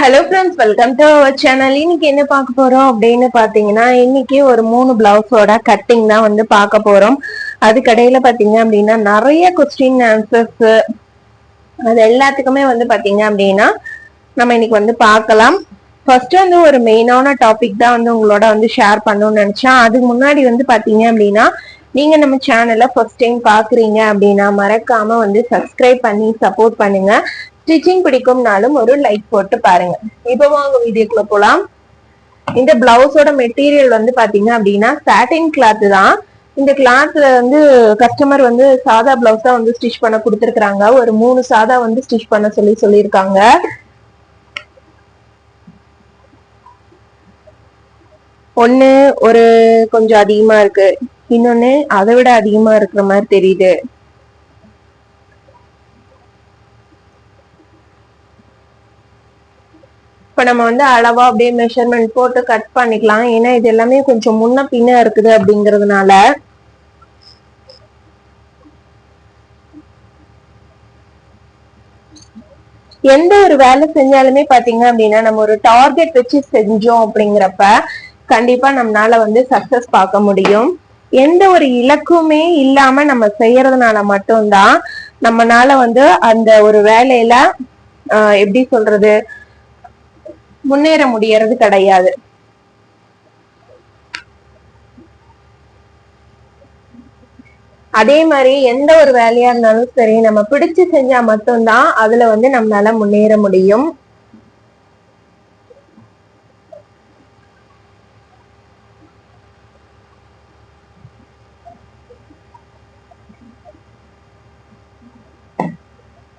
Hello friends welcome to our channel இன்னைக்கு என்ன பார்க்க போறோம் அப்படின்னு பாத்தீங்கன்னா இன்னைக்கு ஒரு மூணு பிளவுஸோட கட்டிங் தான் வந்து பார்க்க போறோம். அதுக்கடையில பாத்தீங்க அப்படின்னா நிறைய கொஸ்டின் ஆன்சர்ஸ் அது எல்லாத்துக்குமே வந்து பாத்தீங்க அப்படின்னா நம்ம இன்னைக்கு வந்து பார்க்கலாம். ஃபர்ஸ்ட் வந்து ஒரு மெயினான டாபிக் தான் வந்து உங்களோட வந்து ஷேர் பண்ணணும்னு நினைச்சேன். அதுக்கு முன்னாடி வந்து பாத்தீங்க அப்படின்னா நீங்க நம்ம சேனலை ஃபர்ஸ்ட் டைம் பாக்குறீங்க அப்படின்னா மறக்காம வந்து சப்ஸ்கிரைப் பண்ணி சப்போர்ட் பண்ணுங்க. ஸ்டிச்சிங் பிடிக்கும்னாலும் ஒரு லைக் போட்டு பாருங்க. இப்போ வாங்க வீடியோக்குள்ள போலாம். இந்த பிளவுஸோட மெட்டீரியல் வந்து பாத்தீங்க அப்படின்னா சாட்டின் கிளாத் தான். இந்த கிளாத்ல வந்து கஸ்டமர் வந்து சாதா பிளவுஸ் தான் வந்து ஸ்டிச் பண்ண கொடுத்துருக்காங்க ஒரு மூணு சாதா வந்து ஸ்டிச் பண்ண சொல்லி சொல்லியிருக்காங்க. ஒண்ணு ஒரு கொஞ்சம் அதிகமா இருக்கு. இன்னொன்னு அதை விட அதிகமா இருக்கிற மாதிரி தெரியுது. இப்ப நம்ம வந்து அளவா அப்படியே மெஷர்மெண்ட் போட்டு கட் பண்ணிக்கலாம். ஏன்னா இது எல்லாமே கொஞ்சம் முன்ன பின்ன இருக்குது அப்படிங்கறதுனால. எந்த ஒரு வேலை செஞ்சாலுமே பாத்தீங்க அப்படின்னா நம்ம ஒரு டார்கெட் வச்சு செஞ்சோம் அப்படிங்கிறப்ப கண்டிப்பா நம்மளால வந்து சக்சஸ் பார்க்க முடியும். எந்த ஒரு இலக்குமே இல்லாம நம்ம செய்யறதுனால மட்டும்தான் நம்மனால வந்து அந்த ஒரு வேலையில ஆஹ் எப்படி சொல்றது முன்னேற முடியறது கிடையாது. அதே மாதிரி எந்த ஒரு வேலையா இருந்தாலும் சரி நம்ம பிடிச்சு செஞ்சா மட்டும்தான் அதுல வந்து நம்மளால முன்னேற முடியும்.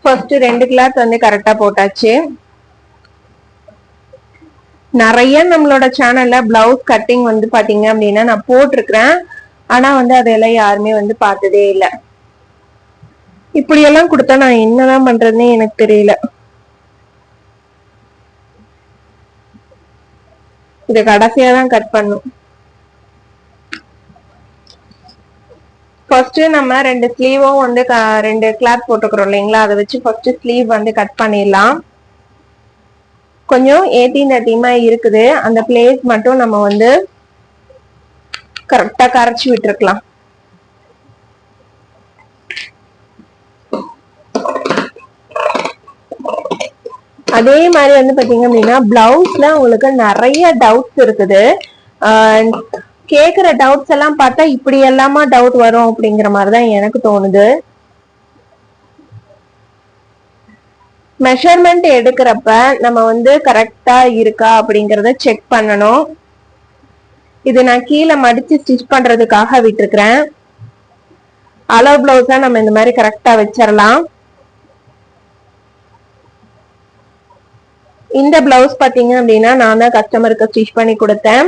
ஃபர்ஸ்ட் ரெண்டு கிளாத் வந்து கரெக்டா போட்டாச்சு. நிறைய நம்மளோட சேனல்ல பிளவுஸ் கட்டிங் வந்து பாத்தீங்க அப்படின்னா நான் போட்டிருக்கிறேன். ஆனா வந்து அதெல்லாம் யாருமே வந்து பார்த்ததே இல்லை. இப்படி எல்லாம் கொடுத்தா நான் என்னதான் பண்றதுன்னே எனக்கு தெரியல. இதை கடைசியா தான் கட் பண்ணும். ஃபர்ஸ்ட் நம்ம ரெண்டு ஸ்லீவும் வந்து க- ரெண்டு கிளாத் போட்டுக்கிறோம் இல்லைங்களா? அதை வச்சு ஃபர்ஸ்ட் ஸ்லீவ் வந்து கட் பண்ணிடலாம். கொஞ்சம் ஏத்தி நட்டியமா இருக்குது. அந்த பிளேஸ் மட்டும் நம்ம வந்து கரெக்டா கரைச்சி விட்டுருக்கலாம். அதே மாதிரி வந்து பாத்தீங்க அப்படின்னா பிளவுஸ்ல உங்களுக்கு நிறைய டவுட்ஸ் இருக்குது. ஆஹ் கேக்குற டவுட்ஸ் எல்லாம் பார்த்தா இப்படி எல்லாமா டவுட் வரும் அப்படிங்கிற மாதிரி தான் எனக்கு தோணுது. மெஷர்மெண்ட் எடுக்கிறப்ப நம்ம வந்து கரெக்டா இருக்கா அப்படிங்கறத செக் பண்ணணும். இது நான் கீழே மடிச்சு ஸ்டிச் பண்றதுக்காக விட்டுருக்கிறேன். அளவு பிளவுஸா நம்ம இந்த மாதிரி கரெக்டா வச்சிடலாம் இந்த பிளவுஸ் பாத்தீங்க அப்படின்னா நான் தான் கஸ்டமருக்கு ஸ்டிச் பண்ணி கொடுத்தேன்.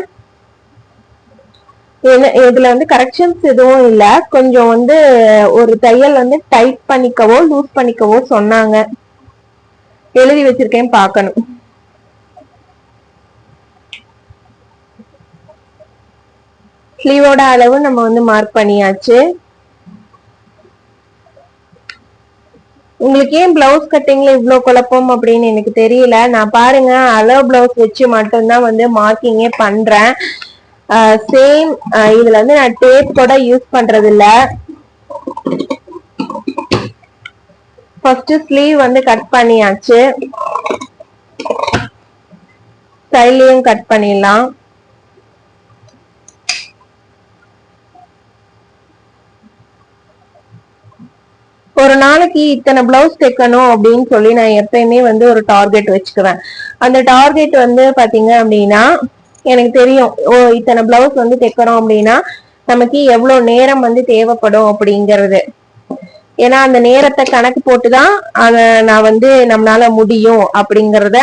இதுல வந்து கரெக்ஷன்ஸ் எதுவும் இல்லை. கொஞ்சம் வந்து ஒரு தையல் வந்து டைட் பண்ணிக்கவோ லூஸ் பண்ணிக்கவோ சொன்னாங்க. எழுதி வச்சிருக்கேன் பார்க்கணும். ஸ்லீவோட அளவு நம்ம வந்து மார்க் பண்ணியாச்சு. உங்களுக்கு ஏன் பிளவுஸ் கட்டிங்ல இவ்வளவு குழப்பம் அப்படின்னு எனக்கு தெரியல. நான் பாருங்க அளவு பிளவுஸ் வச்சு மட்டும்தான் வந்து மார்க்கிங்கே பண்றேன். சேம் இதுல வந்து நான் டேப் கூட யூஸ் பண்றது இல்லை ஃபர்ஸ்ட் ஸ்லீவ் வந்து கட் பண்ணியாச்சு. சைட்லயும் கட் பண்ணிடலாம். ஒரு நாளைக்கு இத்தனை பிளவுஸ் தைக்கணும் அப்படின்னு சொல்லி நான் எப்பயுமே வந்து ஒரு டார்கெட் வச்சுக்குவேன். அந்த டார்கெட் வந்து பாத்தீங்க அப்படின்னா எனக்கு தெரியும். ஓ இத்தனை பிளவுஸ் வந்து தைக்கிறோம் அப்படின்னா நமக்கு எவ்வளவு நேரம் வந்து தேவைப்படும் அப்படிங்கிறது. ஏன்னா அந்த நேரத்தை கணக்கு போட்டுதான் அத நான் வந்து நம்மளால முடியும் அப்படிங்கறத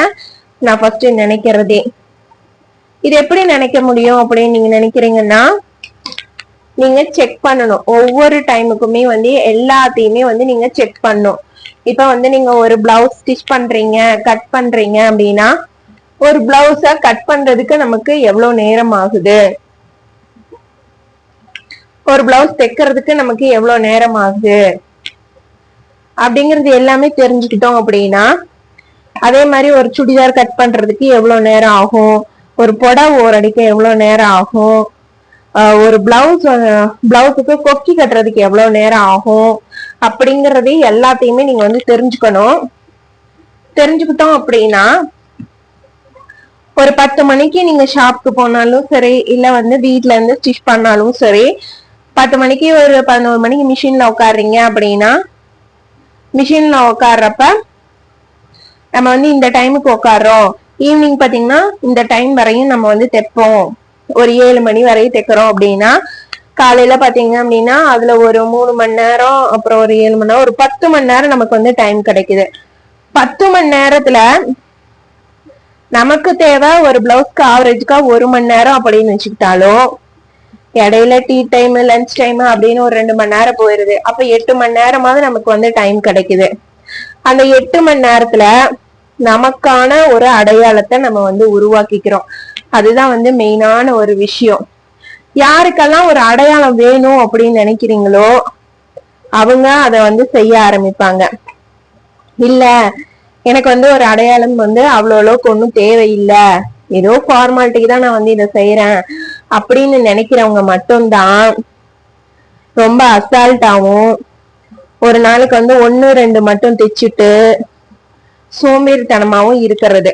நான் ஃபர்ஸ்ட் நினைக்கிறதே. இது எப்படி நினைக்க முடியும் அப்படின்னு நீங்க நினைக்கிறீங்கன்னா நீங்க செக் பண்ணணும். ஒவ்வொரு டைமுக்குமே வந்து எல்லாத்தையுமே வந்து நீங்க செக் பண்ணும் இப்ப வந்து நீங்க ஒரு பிளவுஸ் ஸ்டிச் பண்றீங்க கட் பண்றீங்க அப்படின்னா ஒரு பிளவுஸ கட் பண்றதுக்கு நமக்கு எவ்வளவு நேரம் ஆகுது? ஒரு பிளவுஸ் தைக்கிறதுக்கு நமக்கு எவ்வளவு நேரம் ஆகுது? அப்படிங்கிறது எல்லாமே தெரிஞ்சுக்கிட்டோம் அப்படின்னா அதே மாதிரி ஒரு சுடிதார் கட் பண்றதுக்கு எவ்வளவு நேரம் ஆகும்? ஒரு புடவை ஓரடிக்க எவ்வளவு நேரம் ஆகும்? ஒரு பிளவுஸ் பிளவுஸுக்கு கொக்கி கட்டுறதுக்கு எவ்வளவு நேரம் ஆகும்? அப்படிங்கறது எல்லாத்தையுமே நீங்க வந்து தெரிஞ்சுக்கணும். தெரிஞ்சுக்கிட்டோம் அப்படின்னா ஒரு பத்து மணிக்கு நீங்க ஷாப்க்கு போனாலும் சரி இல்ல வந்து வீட்ல இருந்து ஸ்டிச் பண்ணாலும் சரி பத்து மணிக்கு ஒரு பதினோரு மணிக்கு மிஷின்ல உட்காடுறீங்க அப்படின்னா மிஷின்ல உட்காடுறப்ப நம்ம வந்து இந்த டைமுக்கு உட்காடுறோம் ஈவினிங் பாத்தீங்கன்னா இந்த டைம் வரையும் நம்ம வந்து தைப்போம். ஒரு ஏழு மணி வரையும் தைக்கிறோம் அப்படின்னா காலையில பாத்தீங்க அப்படின்னா அதுல ஒரு மூணு மணி நேரம் அப்புறம் ஒரு ஏழு மணி நேரம் ஒரு பத்து மணி நேரம் நமக்கு வந்து டைம் கிடைக்குது. பத்து மணி நேரத்துல நமக்கு தேவை ஒரு பிளவுஸ்க்கு ஆவரேஜ்க்கா ஒரு மணி நேரம் அப்படின்னு வச்சுக்கிட்டாலும் இடையில டீ டைம் லஞ்ச் டைம் அப்படின்னு ஒரு ரெண்டு மணி நேரம் போயிருது. அப்ப எட்டு மணி நேரமாவது நமக்கு வந்து டைம் கிடைக்குது. அந்த எட்டு மணி நேரத்துல நமக்கான ஒரு அடையாளத்தை நம்ம வந்து உருவாக்கிக்கிறோம். அதுதான் வந்து மெயினான ஒரு விஷயம். யாருக்கெல்லாம் ஒரு அடையாளம் வேணும் அப்படின்னு நினைக்கிறீங்களோ அவங்க அதை வந்து செய்ய ஆரம்பிப்பாங்க. இல்ல எனக்கு வந்து ஒரு அடையாளம் வந்து அவ்வளோ அளவுக்கு ஒன்றும் தேவையில்லை. ஏதோ ஃபார்மாலிட்டிக்கு தான் நான் வந்து இதை செய்யறேன் அப்படின்னு நினைக்கிறவங்க மட்டும்தான் ரொம்ப அசால்ட்டாவும் ஒரு நாளைக்கு வந்து ஒன்னு ரெண்டு மட்டும் தைச்சிட்டு சோம்பேறித்தனமாவும் இருக்கிறது.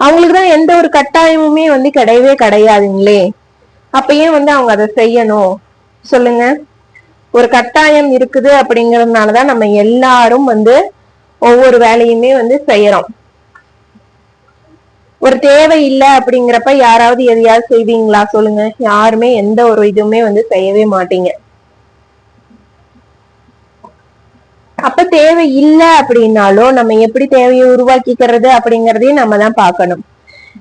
அவங்களுக்கு தான் எந்த ஒரு கட்டாயமுமே வந்து கிடையவே கிடையாதுங்களே. அப்ப ஏன் வந்து அவங்க அதை செய்யணும்? சொல்லுங்க. ஒரு கட்டாயம் இருக்குது அப்படிங்கறதுனாலதான் நம்ம எல்லாரும் வந்து ஒவ்வொரு வேலையுமே வந்து செய்யறோம். ஒரு தேவை இல்லை அப்படிங்கிறப்ப யாராவது எதையாவது செய்வீங்களா? சொல்லுங்க. யாருமே எந்த ஒரு இதுவுமே வந்து செய்யவே மாட்டீங்க. அப்ப தேவை இல்லை அப்படின்னாலும் நம்ம எப்படி தேவையை உருவாக்கிக்கிறது அப்படிங்கறதையும் நம்ம தான் பார்க்கணும்.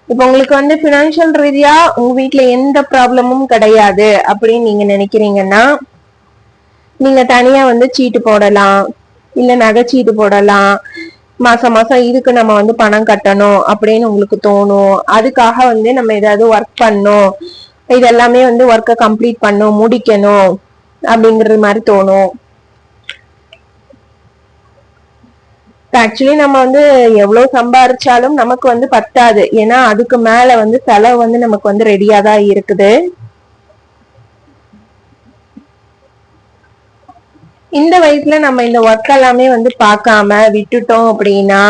இப்ப உங்களுக்கு வந்து பினான்சியல் ரீதியா உங்க வீட்டுல எந்த ப்ராப்ளமும் கிடையாது அப்படின்னு நீங்க நினைக்கிறீங்கன்னா நீங்க தனியா வந்து சீட்டு போடலாம். இல்ல நகைச்சீட்டு போடலாம். மாசம் மாசம் இதுக்கு நம்ம வந்து பணம் கட்டணும் அப்படின்னு உங்களுக்கு தோணும். அதுக்காக வந்து நம்ம ஏதாவது ஒர்க் பண்ணும் இதெல்லாமே வந்து ஒர்க்கை கம்ப்ளீட் பண்ணும் முடிக்கணும் அப்படிங்கிறது மாதிரி தோணும். ஆக்சுவலி நம்ம வந்து எவ்வளவு சம்பாரிச்சாலும் நமக்கு வந்து பத்தாது. ஏன்னா அதுக்கு மேல வந்து செலவு வந்து நமக்கு வந்து ரெடியா தான் இருக்குது. இந்த வயசுல நம்ம இந்த ஒர்க் எல்லாமே வந்து பார்க்காம விட்டுட்டோம் அப்படின்னா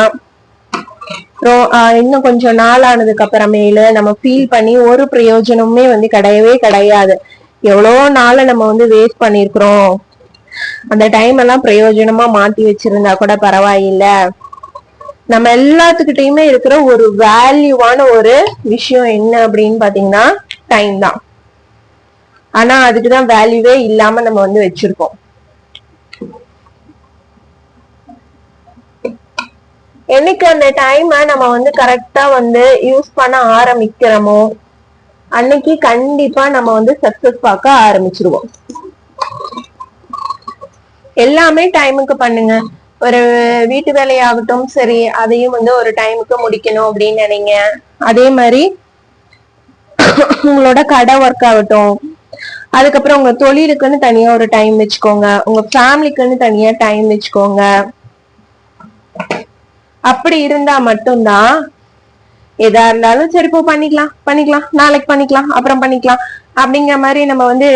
இன்னும் கொஞ்சம் நாள் ஆனதுக்கு அப்புறமேலு நம்ம ஃபீல் பண்ணி ஒரு பிரயோஜனமுமே வந்து கிடையவே கிடையாது. எவ்வளோ நாளை நம்ம வந்து வேஸ்ட் பண்ணிருக்கிறோம். அந்த டைம் எல்லாம் பிரயோஜனமா மாத்தி வச்சிருந்தா கூட பரவாயில்ல. நம்ம எல்லாத்துக்கிட்டையுமே இருக்கிற ஒரு வேல்யூவான ஒரு விஷயம் என்ன அப்படின்னு பாத்தீங்கன்னா டைம் தான். ஆனா அதுக்குதான் வேல்யூவே இல்லாம நம்ம வந்து வச்சிருக்கோம். என்னைக்கு அந்த டைமை நம்ம வந்து கரெக்டா வந்து யூஸ் பண்ண ஆரம்பிக்கிறோமோ அன்னைக்கு கண்டிப்பா நம்ம வந்து சக்சஸ் பார்க்க ஆரம்பிச்சிருவோம். எல்லாமே டைமுக்கு பண்ணுங்க. ஒரு வீட்டு வேலையாகட்டும் சரி அதையும் வந்து ஒரு டைமுக்கு முடிக்கணும் அப்படின்னு நினைங்க. அதே மாதிரி உங்களோட கடை ஒர்க் ஆகட்டும். அதுக்கப்புறம் உங்க தொழிலுக்குன்னு தனியா ஒரு டைம் வச்சுக்கோங்க. உங்க ஃபேமிலிக்குன்னு தனியா டைம் வச்சுக்கோங்க. அப்படி இருந்தா மட்டும்தான். எதா இருந்தாலும் சரி போ பண்ணிக்கலாம் பண்ணிக்கலாம் நாளைக்கு பண்ணிக்கலாம் அப்புறம் பண்ணிக்கலாம். அப்படிங்கிற மாதிரி நம்ம வந்து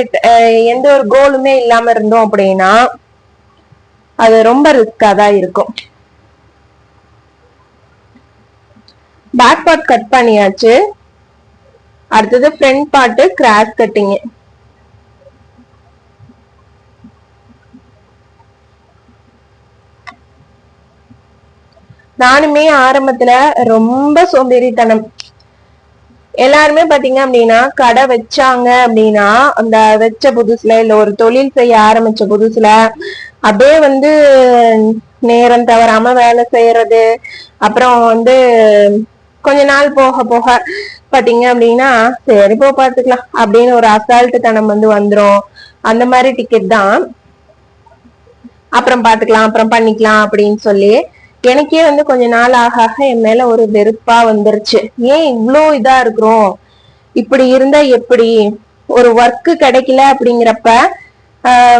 எந்த ஒரு கோலுமே இல்லாம இருந்தோம் அப்படின்னா அது ரொம்ப ரிஸ்கா தான் இருக்கும். பேக் பார்ட் கட் பண்ணியாச்சு. அடுத்தது ஃப்ரண்ட் பார்ட்டு கிராஸ் கட்டிங்கு நானுமே ஆரம்பத்துல ரொம்ப சோம்பேறித்தனம். எல்லாருமே பாத்தீங்க அப்படின்னா கடை வச்சாங்க அப்படின்னா அந்த வச்ச புதுசுல இல்ல ஒரு தொழில் செய்ய ஆரம்பிச்ச புதுசுல அப்படியே வந்து நேரம் தவறாம வேலை செய்யறது அப்புறம் வந்து கொஞ்ச நாள் போக போக பாத்தீங்க அப்படின்னா சரி போ பாத்துக்கலாம் அப்படின்னு ஒரு அசால்ட்டு தனம் வந்து வந்துரும். அந்த மாதிரி டிக்கெட் தான். அப்புறம் பாத்துக்கலாம் அப்புறம் பண்ணிக்கலாம் அப்படின்னு சொல்லி எனக்கே வந்து கொஞ்ச நாள் ஆக ஆக என் மேல ஒரு வெறுப்பா வந்துருச்சு. ஏன் இவ்வளோ இதா இருக்கிறோம்? இப்படி இருந்தா எப்படி? ஒரு ஒர்க்கு கிடைக்கல அப்படிங்கிறப்ப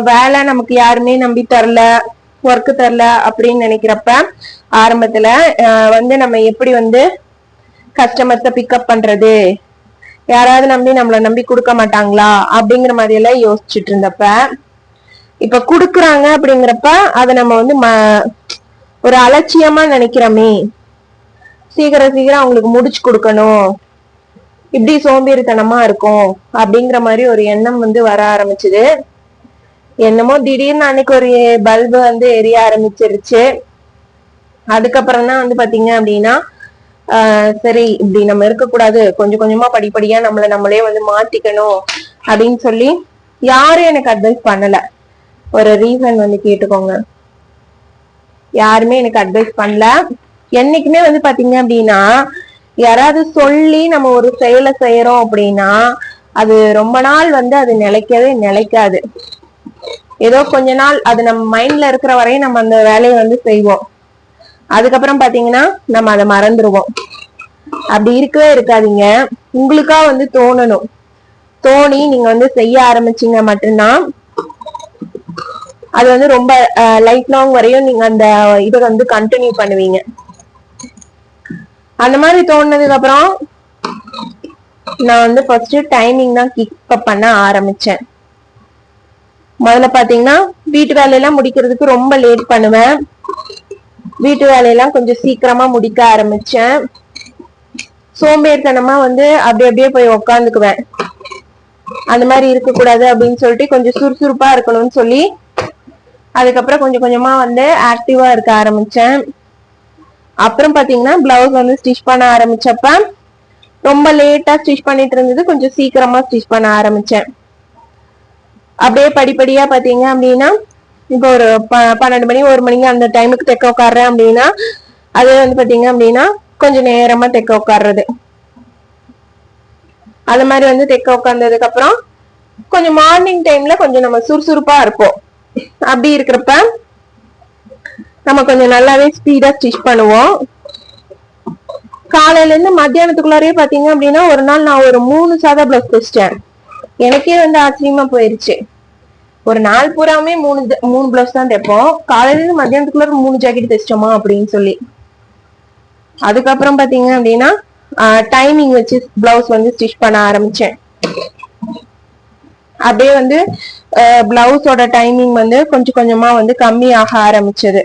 வேலை நமக்கு யாருமே நம்பி தரல ஒர்க்கு தரல அப்படின்னு நினைக்கிறப்ப ஆரம்பத்துல வந்து நம்ம எப்படி வந்து கஸ்டமர்ஸை பிக்கப் பண்றது? யாராவது நம்பி நம்மளை நம்பி கொடுக்க மாட்டாங்களா? அப்படிங்கிற மாதிரி எல்லாம் யோசிச்சுட்டு இருந்தப்ப இப்ப குடுக்குறாங்க அப்படிங்கிறப்ப அதை நம்ம வந்து ம- ஒரு அலட்சியமா நினைக்கிறோமே. சீக்கிரம் சீக்கிரம் அவங்களுக்கு முடிச்சு கொடுக்கணும். இப்படி சோம்பேறித்தனமா இருக்கும் அப்படிங்கிற மாதிரி ஒரு எண்ணம் வந்து வர ஆரம்பிச்சுது. என்னமோ திடீர்னு அன்னைக்கு ஒரு பல்பு வந்து எரிய ஆரம்பிச்சிருச்சு. அதுக்கப்புறம் தான் வந்து பாத்தீங்க அப்படின்னா ஆஹ் சரி இப்படி நம்ம இருக்கக்கூடாது. கொஞ்சம் கொஞ்சமா படிப்படியா நம்மள நம்மளே வந்து மாத்திக்கணும் அப்படின்னு சொல்லி யாரும் எனக்கு அட்வைஸ் பண்ணல. ஒரு ரீசன் வந்து கேட்டுக்கோங்க. யாருமே எனக்கு அட்வைஸ் பண்ணல. என்னைக்குமே வந்து பாத்தீங்க அப்படின்னா யாராவது சொல்லி நம்ம ஒரு செயலை செய்யறோம் அப்படின்னா அது ரொம்ப நாள் வந்து அது நிலைக்கவே நிலைக்காது. ஏதோ கொஞ்ச நாள் அது நம்ம மைண்ட்ல இருக்கிற வரையும் நம்ம அந்த வேலையை வந்து செய்வோம். அதுக்கப்புறம் பாத்தீங்கன்னா நம்ம அதை மறந்துடுவோம் அப்படி இருக்கவே இருக்காதீங்க. உங்களுக்கா வந்து தோணணும். தோணி நீங்க வந்து செய்ய ஆரம்பிச்சீங்க மட்டும்தான் அது வந்து ரொம்ப லைஃப் லாங் வரையும் நீங்க அந்த இதை வந்து கண்டினியூ பண்ணுவீங்க. அந்த மாதிரி தோணுனதுக்கு அப்புறம் நான் வந்து ஃபர்ஸ்ட் டைமிங் தான் கிக் அப் பண்ண ஆரம்பிச்சேன். முதல்ல பாத்தீங்கன்னா வீட்டு வேலையெல்லாம் முடிக்கிறதுக்கு ரொம்ப லேட் பண்ணுவேன். வீட்டு வேலையெல்லாம் கொஞ்சம் சீக்கிரமா முடிக்க ஆரம்பிச்சேன். சோம்பேறித்தனமா வந்து அப்படி அப்படியே போய் உக்காந்துக்குவேன். அந்த மாதிரி இருக்கக்கூடாது அப்படின்னு சொல்லிட்டு கொஞ்சம் சுறுசுறுப்பா இருக்கணும்னு சொல்லி அதுக்கப்புறம் கொஞ்சம் கொஞ்சமா வந்து ஆக்டிவா இருக்க ஆரம்பிச்சேன். அப்புறம் பாத்தீங்கன்னா பிளவுஸ் வந்து ஸ்டிச் பண்ண ஆரம்பிச்சப்ப ரொம்ப லேட்டா ஸ்டிச் பண்ணிட்டு இருந்தது. கொஞ்சம் சீக்கிரமா ஸ்டிச் பண்ண ஆரம்பிச்சேன். அப்படியே படிப்படியா பாத்தீங்க அப்படின்னா இப்போ ஒரு ப- பன்னெண்டு மணி ஒரு மணிக்கு அந்த டைமுக்கு தைக்க உட்காடுறேன் அப்படின்னா அது வந்து பாத்தீங்க அப்படின்னா கொஞ்சம் நேரமா தைக்க உட்காடுறது அது மாதிரி வந்து தைக்க உட்கார்ந்ததுக்கு அப்புறம் கொஞ்சம் மார்னிங் டைம்ல கொஞ்சம் நம்ம சுறுசுறுப்பா இருப்போம். அப்படி இருக்கிறப்ப நம்ம கொஞ்சம் நல்லாவே ஸ்பீடா ஸ்டிச் பண்ணுவோம். காலையில இருந்து மத்தியானத்துக்குள்ளாரே பாத்தீங்க அப்படின்னா ஒரு நாள் நான் ஒரு மூணு சாதா பிளவுஸ் தைச்சிட்டேன். எனக்கே வந்து ஆச்சரியமா போயிருச்சு. ஒரு நாள் பூராமே மூணு மூணு பிளவுஸ் தான் தைப்போம். காலையில இருந்து மத்தியானத்துக்குள்ள மூணு ஜாக்கெட் தைச்சிட்டோமா அப்படின்னு சொல்லி. அதுக்கப்புறம் பாத்தீங்க அப்படின்னா டைமிங் வச்சு பிளவுஸ் வந்து ஸ்டிச் பண்ண ஆரம்பிச்சேன். அப்படியே வந்து பிளவுஸோட டைமிங் வந்து கொஞ்சம் கொஞ்சமா வந்து கம்மி ஆக ஆரம்பிச்சது.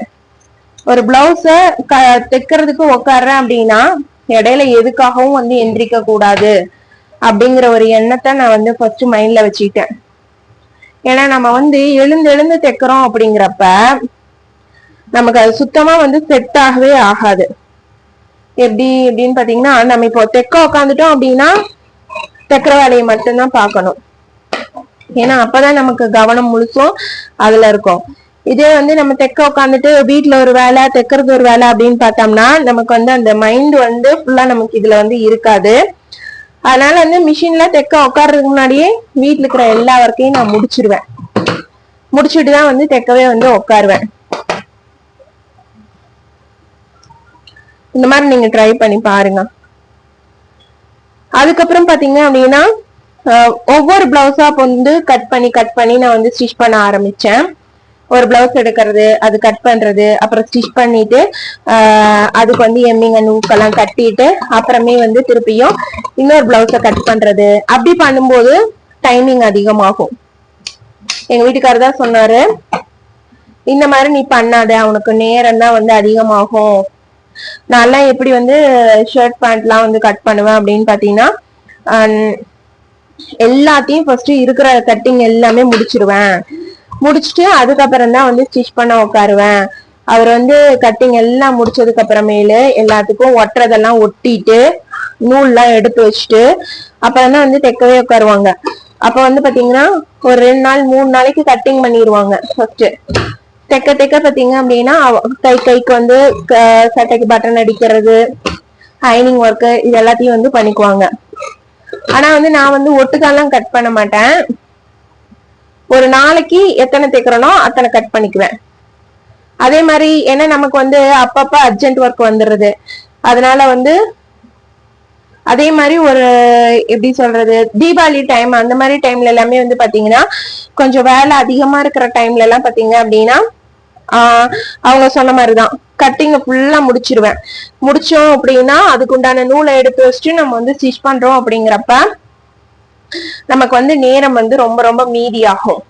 ஒரு பிளவுஸ தைக்கிறதுக்கு உட்கார்றேன் அப்படின்னா இடையில எதுக்காகவும் வந்து எந்திரிக்க கூடாது அப்படிங்கிற ஒரு எண்ணத்தை நான் வந்து ஃபர்ஸ்ட் மைண்ட்ல வச்சுக்கிட்டேன். ஏன்னா நம்ம வந்து எழுந்து எழுந்து தைக்கிறோம் அப்படிங்கிறப்ப நமக்கு அது சுத்தமா வந்து செட் ஆகவே ஆகாது. எப்படி அப்படின்னு பாத்தீங்கன்னா நம்ம இப்போ தைக்க உட்காந்துட்டோம் அப்படின்னா தைக்கிற வேலையை மட்டும்தான் பார்க்கணும். ஏன்னா அப்பதான் நமக்கு கவனம் முழுசும் அதுல இருக்கும். இதே வந்து நம்ம தைக்க உட்காந்துட்டு வீட்டுல ஒரு வேலை தைக்கிறது ஒரு வேலை அப்படின்னு பார்த்தோம்னா நமக்கு வந்து அந்த மைண்ட் வந்து ஃபுல்லா நமக்கு இதுல வந்து இருக்காது. அதனால வந்து மிஷின்ல தைக்க உட்கார்றதுக்கு முன்னாடியே வீட்டுல இருக்கிற எல்லா ஒர்க்கையும் நான் முடிச்சிருவேன். முடிச்சுட்டு தான் வந்து தைக்கவே வந்து உட்காருவேன் இந்த மாதிரி நீங்க ட்ரை பண்ணி பாருங்க. அதுக்கப்புறம் பாத்தீங்க அப்படின்னா ஒவ்வொரு பிளவுஸா வந்து கட் பண்ணி கட் பண்ணி நான் வந்து ஸ்டிச் பண்ண ஆரம்பிச்சேன். ஒரு பிளவுஸ் எடுக்கிறது அது கட் பண்றது அப்புறம் ஸ்டிச் பண்ணிட்டு அதுக்கு வந்து எம்மிங் அண்ட் ஊக்கெல்லாம் கட்டிட்டு அப்புறமே வந்து திருப்பியும் இன்னொரு பிளவுஸை கட் பண்றது. அப்படி பண்ணும்போது டைமிங் அதிகமாகும். எங்க வீட்டுக்காரர் தான் சொன்னாரு இந்த மாதிரி நீ பண்ணாத அவனுக்கு நேரம் தான் வந்து அதிகமாகும். நான்லாம் எப்படி வந்து ஷர்ட் பேண்ட்லாம் வந்து கட் பண்ணுவேன்? அப்படின்னு பாத்தீங்கன்னா எல்லாத்தையும் ஃபர்ஸ்ட் இருக்கிற கட்டிங் எல்லாமே முடிச்சிருவேன். முடிச்சுட்டு அதுக்கப்புறம் தான் வந்து ஸ்டிச் பண்ண உட்காருவேன். அவர் வந்து கட்டிங் எல்லாம் முடிச்சதுக்கு அப்புறமேலு எல்லாத்துக்கும் ஒட்டுறதெல்லாம் ஒட்டிட்டு நூல்லாம் எடுத்து வச்சுட்டு அப்புறம் தான் வந்து தைக்கவே உட்காருவாங்க. அப்ப வந்து பாத்தீங்கன்னா ஒரு ரெண்டு நாள் மூணு நாளைக்கு கட்டிங் பண்ணிடுவாங்க ஃபர்ஸ்ட் தைக்க தைக்க பாத்தீங்க அப்படின்னா கை கைக்கு வந்து க- சட்டைக்கு பட்டன் அடிக்கிறது ஹைனிங் ஒர்க்கு இது எல்லாத்தையும் வந்து பண்ணிக்குவாங்க. ஆனா வந்து நான் வந்து ஒட்டுக்காலாம் கட் பண்ண மாட்டேன். ஒரு நாளைக்கு எத்தனை தைக்கிறனோ அத்தனை கட் பண்ணிக்குவேன். அதே மாதிரி ஏன்னா நமக்கு வந்து அப்பப்ப அர்ஜென்ட் ஒர்க் வந்துடுறது. அதனால வந்து அதே மாதிரி ஒரு எப்படி சொல்றது தீபாவளி டைம் அந்த மாதிரி டைம்ல எல்லாமே வந்து பாத்தீங்கன்னா கொஞ்சம் வேலை அதிகமா இருக்கிற டைம்ல எல்லாம் பாத்தீங்க அப்படின்னா அவங்க சொன்ன மாதிரிதான். கட்டிங்க ஃபுல்லா முடிச்சிருவேன். முடிச்சோம் அப்படின்னா அதுக்குண்டான நூலை எடுத்து வச்சுட்டு நம்ம வந்து ஸ்டிச் பண்றோம் அப்படிங்கிறப்ப நமக்கு வந்து நேரம் வந்து ரொம்ப ரொம்ப மீதி ஆகும்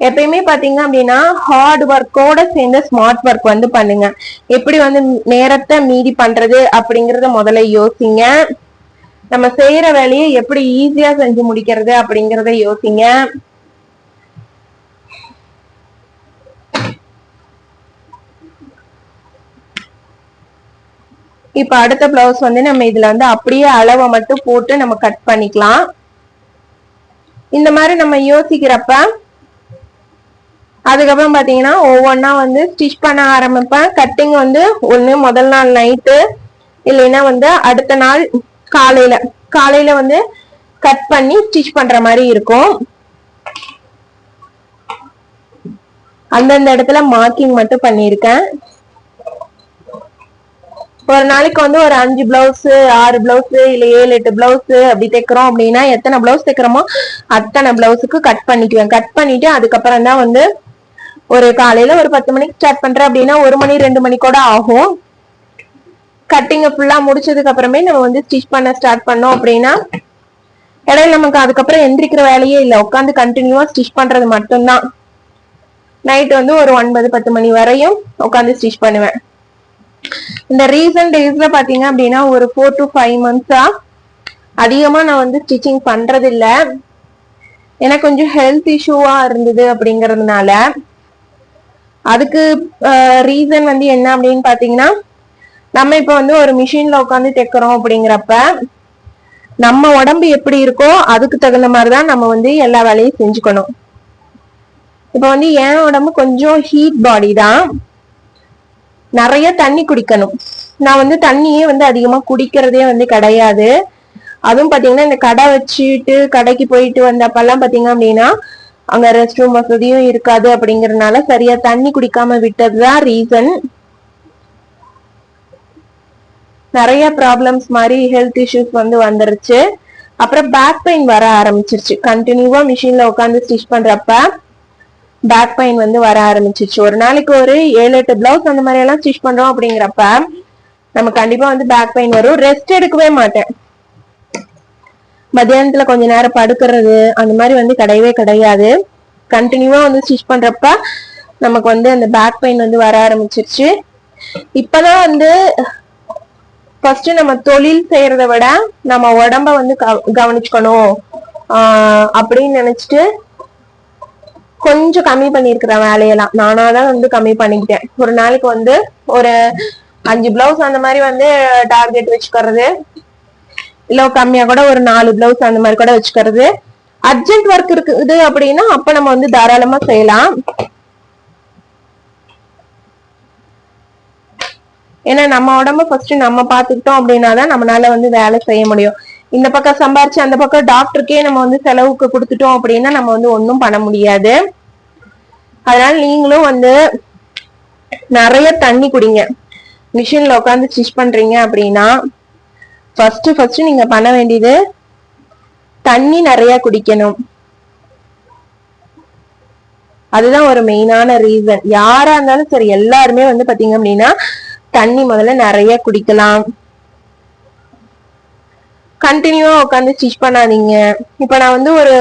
எப்பயுமே பாத்தீங்க அப்படின்னா ஹார்ட் ஒர்க்கோட சேர்ந்து ஸ்மார்ட் ஒர்க் வந்து பண்ணுங்க. எப்படி வந்து நேரத்தை மீதி பண்றது அப்படிங்கறத முதல்ல யோசிங்க. நம்ம செய்யற வேலையை எப்படி ஈஸியா செஞ்சு முடிக்கிறது அப்படிங்கறத யோசிங்க. இப்ப அடுத்த பிளவுஸ் வந்து நம்ம இதுல வந்து அப்படியே அளவை மட்டும் போட்டு நம்ம கட் பண்ணிக்கலாம். இந்த மாதிரி நம்ம யோசிக்கிறப்ப அதுக்கப்புறம் பாத்தீங்கன்னா ஒவ்வொன்றா வந்து ஸ்டிச் பண்ண ஆரம்பிப்பேன். கட்டிங் வந்து ஒண்ணு முதல் நாள் நைட்டு இல்லைன்னா வந்து அடுத்த நாள் காலையில காலையில வந்து கட் பண்ணி ஸ்டிச் பண்ற மாதிரி இருக்கும். அந்தந்த இடத்துல மார்க்கிங் மட்டும் பண்ணியிருக்கேன். ஒரு நாளைக்கு வந்து ஒரு அஞ்சு பிளவுஸ் ஆறு பிளவுஸ் இல்ல ஏழு எட்டு பிளவுஸ் அப்படி தைக்கிறோம் அப்படின்னா எத்தனை பிளவுஸ் தைக்கிறோமோ அத்தனை பிளவுஸுக்கு கட் பண்ணிக்குவேன். கட் பண்ணிட்டு அதுக்கப்புறம் தான் வந்து ஒரு காலையில ஒரு பத்து மணிக்கு ஸ்டார்ட் பண்றேன். அப்படின்னா ஒரு மணி ரெண்டு மணி கூட ஆகும். கட்டிங்க ஃபுல்லா முடிச்சதுக்கு அப்புறமே நம்ம வந்து ஸ்டிச் பண்ண ஸ்டார்ட் பண்ணோம் அப்படின்னா இடையில நமக்கு அதுக்கப்புறம் எந்திரிக்கிற வேலையே இல்லை. உட்காந்து கண்டினியூவா ஸ்டிச் பண்றது மட்டும்தான். நைட் வந்து ஒரு ஒன்பது பத்து மணி வரையும் உட்காந்து ஸ்டிச் பண்ணுவேன். இந்த ரீசன்ட் டேஸ்ல பாத்தீங்க அப்படின்னா ஒரு ஃபோர் டு ஃபைவ் மந்த்ஸா அதிகமா நான் வந்து ஸ்டிச்சிங் பண்றது இல்ல எனக்கு கொஞ்சம் ஹெல்த் இஷ்யூவா இருந்தது அப்படிங்கறதுனால. அதுக்கு ரீசன் வந்து என்ன அப்படின்னு பாத்தீங்கன்னா நம்ம இப்ப வந்து ஒரு மிஷின்ல உட்காந்து தைக்கிறோம் அப்படிங்கிறப்ப நம்ம உடம்பு எப்படி இருக்கோ அதுக்கு தகுந்த மாதிரிதான் நம்ம வந்து எல்லா வேலையும் செஞ்சுக்கணும். இப்ப வந்து என் உடம்பு கொஞ்சம் ஹீட் பாடி தான். நிறைய தண்ணி குடிக்கணும். நான் வந்து தண்ணியே வந்து அதிகமா குடிக்கிறதே வந்து கிடையாது. அதுவும் பாத்தீங்கன்னா இந்த கடை வச்சுட்டு கடைக்கு போயிட்டு வந்தப்பெல்லாம் பாத்தீங்க அப்படின்னா அங்க ரெஸ்ட் ரூம் வசதியும் இருக்காது அப்படிங்கறதுனால சரியா தண்ணி குடிக்காம விட்டதுதான் ரீசன் நிறைய ப்ராப்ளம்ஸ் மாதிரி ஹெல்த் இஷ்யூஸ் வந்து வந்துருச்சு. அப்புறம் பேக் பெயின் வர ஆரம்பிச்சிருச்சு. கண்டினியூவா மிஷின்ல உட்காந்து ஸ்டிச் பண்றப்ப பேக் பெயின் வந்து வர ஆரம்பிச்சிச்சு ஒரு நாளைக்கு ஒரு ஏழு எட்டு பிளவுஸ் அந்த மாதிரி எல்லாம் ஸ்டிச் பண்றோம் அப்படிங்கிறப்ப நம்ம கண்டிப்பா வந்து பேக் பெயின் வரும். ரெஸ்ட் எடுக்கவே மாட்டேன். மத்தியானத்துல கொஞ்ச நேரம் படுக்கிறது அந்த மாதிரி வந்து கிடையவே கிடையாது. கண்டினியூவா வந்து ஸ்டிச் பண்றப்ப நமக்கு வந்து அந்த பேக் பெயின் வந்து வர ஆரம்பிச்சிருச்சு. இப்பதான் வந்து ஃபர்ஸ்ட் நம்ம தொழில் செய்யறத விட நம்ம உடம்ப வந்து கவனிச்சுக்கணும். அப்படின்னு நினைச்சிட்டு கொஞ்சம் கம்மி பண்ணிருக்கிற வேலையெல்லாம். நானா தான் வந்து கம்மி பண்ணிக்கிட்டேன். ஒரு நாளைக்கு வந்து ஒரு அஞ்சு பிளவுஸ் அந்த மாதிரி வந்து டார்கெட் வச்சுக்கிறது. இல்ல கம்மியா கூட ஒரு நாலு பிளவுஸ் அந்த மாதிரி கூட வச்சுக்கிறது. அர்ஜென்ட் ஒர்க் இருக்குது அப்படின்னா அப்ப நம்ம வந்து தாராளமா செய்யலாம். ஏன்னா நம்ம உடம்ப ஃபர்ஸ்ட் நம்ம பாத்துக்கிட்டோம் அப்படின்னா தான் நம்மளால வந்து வேலை செய்ய முடியும். இந்த பக்கம் சம்பாரிச்சு அந்த பக்கம் டாக்டருக்கே நம்ம வந்து செலவுக்கு கொடுத்துட்டோம் அப்படின்னா நம்ம வந்து ஒன்றும் பண்ண முடியாது. அதனால நீங்களும் வந்து நிறைய தண்ணி குடிங்க. மிஷின்ல உட்காந்து ஸ்டிச் பண்றீங்க அப்படின்னா ஃபர்ஸ்ட் ஃபர்ஸ்ட் நீங்க பண்ண வேண்டியது தண்ணி நிறைய குடிக்கணும். அதுதான் ஒரு மெயினான ரீசன் யாரா இருந்தாலும் சரி எல்லாருமே வந்து பாத்தீங்க அப்படின்னா தண்ணி முதல்ல நிறைய குடிக்கலாம். கண்டினியூவா உட்காந்து ஸ்டிச் பண்ணாதீங்க. இப்ப நான் வந்து ஒரு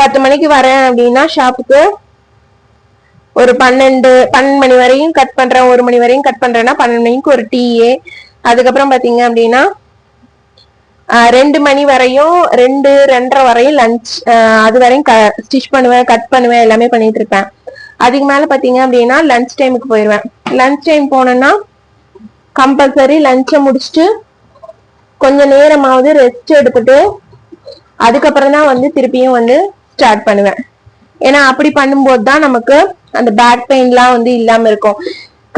பத்து மணிக்கு வரேன் அப்படின்னா ஷாப்புக்கு ஒரு பன்னெண்டு பன்னெண்டு மணி வரையும் கட் பண்றேன் ஒரு மணி வரையும் கட் பண்றேன்னா பன்னெண்டு மணிக்கு ஒரு டீயே அதுக்கப்புறம் பாத்தீங்க அப்படின்னா ரெண்டு மணி வரையும் ரெண்டு ரெண்டரை வரையும் லஞ்ச் அது வரையும் க ஸ்டிச் பண்ணுவேன் கட் பண்ணுவேன் எல்லாமே பண்ணிட்டு இருப்பேன். அதுக்கு மேல பாத்தீங்க அப்படின்னா லஞ்ச் டைமுக்கு போயிடுவேன் லஞ்ச் டைம் போனேன்னா கம்பல்சரி லஞ்சை முடிச்சுட்டு கொஞ்ச நேரமாவது ரெஸ்ட் எடுத்துட்டு அதுக்கப்புறம் தான் வந்து திருப்பியும் வந்து ஸ்டார்ட் பண்ணுவேன். ஏன்னா அப்படி பண்ணும்போது தான் நமக்கு அந்த பேக் பெயின்லாம் வந்து இல்லாம இருக்கும்.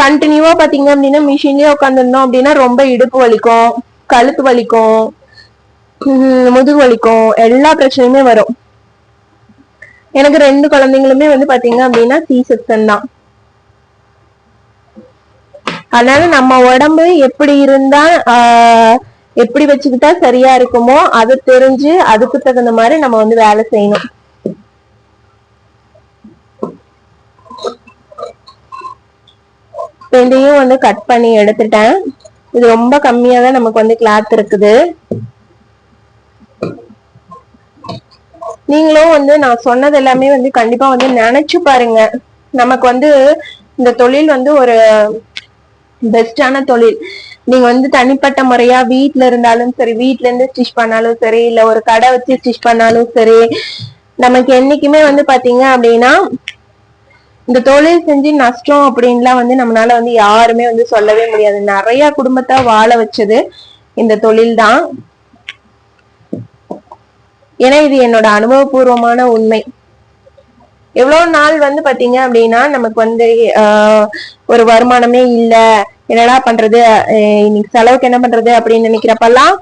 கண்டினியூவா பாத்தீங்க அப்படின்னா மிஷின்லயே உட்காந்துருந்தோம் அப்படின்னா ரொம்ப இடுப்பு வலிக்கும் கழுத்து வலிக்கும் முதுகு வலிக்கும் எல்லா பிரச்சனையுமே வரும். எனக்கு ரெண்டு குழந்தைங்களுமே வந்து பாத்தீங்க அப்படின்னா சி செக்ஷன் தான். அதனால நம்ம உடம்பு எப்படி இருந்தா எப்படி வச்சுக்கிட்டா சரியா இருக்குமோ அது தெரிஞ்சு அதுக்கு தகுந்த மாதிரி நம்ம வந்து வேலை செய்யணும். இதையும் வந்து கட் பண்ணி எடுத்துட்டேன். இது ரொம்ப கம்மியா தான் நமக்கு வந்து கிளாத் இருக்குது. நீங்களும் வந்து நான் சொன்னது எல்லாமே வந்து கண்டிப்பா வந்து நினைச்சு பாருங்க. நமக்கு வந்து இந்த தொழில் வந்து ஒரு பெஸ்டான தொழில். நீங்க வந்து தனிப்பட்ட முறையா வீட்ல இருந்தாலும் சரி வீட்ல இருந்து ஸ்டிச் பண்ணாலும் சரி இல்ல ஒரு கடை வச்சு ஸ்டிச் பண்ணாலும் சரி நமக்கு என்னைக்குமே வந்து பாத்தீங்க அப்படின்னா இந்த தொழில் செஞ்சு நஷ்டம் அப்படின்லாம் வந்து நம்மளால வந்து யாருமே வந்து சொல்லவே முடியாது. நிறைய குடும்பத்தை வாழ வச்சது இந்த தொழில் தான். ஏன்னா இது என்னோட அனுபவபூர்வமான உண்மை. எவ்வளவு நாள் வந்து பாத்தீங்க அப்படின்னா நமக்கு வந்து ஒரு வருமானமே இல்லை. என்னடா பண்றது? இன்னைக்கு செலவுக்கு என்ன பண்றது அப்படின்னு நினைக்கிறப்பெல்லாம்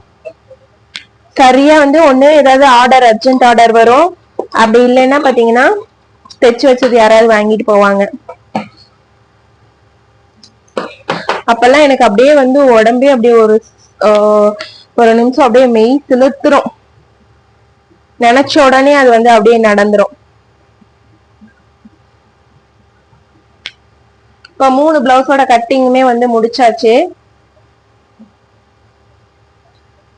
சரியா வந்து ஒண்ணு ஏதாவது ஆர்டர் அர்ஜென்ட் ஆர்டர் வரும். அப்படி இல்லைன்னா பாத்தீங்கன்னா தைச்சு வச்சது யாராவது வாங்கிட்டு போவாங்க. அப்பெல்லாம் எனக்கு அப்படியே வந்து உடம்பே அப்படியே ஒரு ஒரு நிமிஷம் அப்படியே மெய் செலுத்துறோம் நினைச்ச உடனே அது வந்து அப்படியே நடந்துரும். இப்ப மூணு பிளவுஸோட கட்டிங்குமே வந்து முடிச்சாச்சு.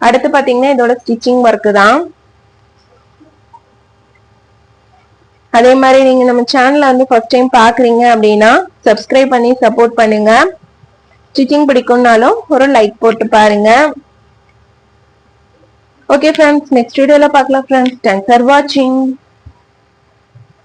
அடுத்து பாத்தீங்கன்னா இதோட ஸ்டிச்சிங் ஒர்க்கு தான். அதே மாதிரி நீங்க நம்ம சேனல்ல வந்து ஃபர்ஸ்ட் டைம் பாக்குறீங்க அப்படின்னா சப்ஸ்கிரைப் பண்ணி சப்போர்ட் பண்ணுங்க. ஸ்டிச்சிங் பிடிக்கும்னாலும் ஒரு லைக் போட்டு பாருங்க. ஓகே ஃப்ரெண்ட்ஸ் நெக்ஸ்ட் வீடியோல பார்க்கலாம் ஃப்ரெண்ட்ஸ் தேங்க்ஸ் ஃபார் வாட்சிங்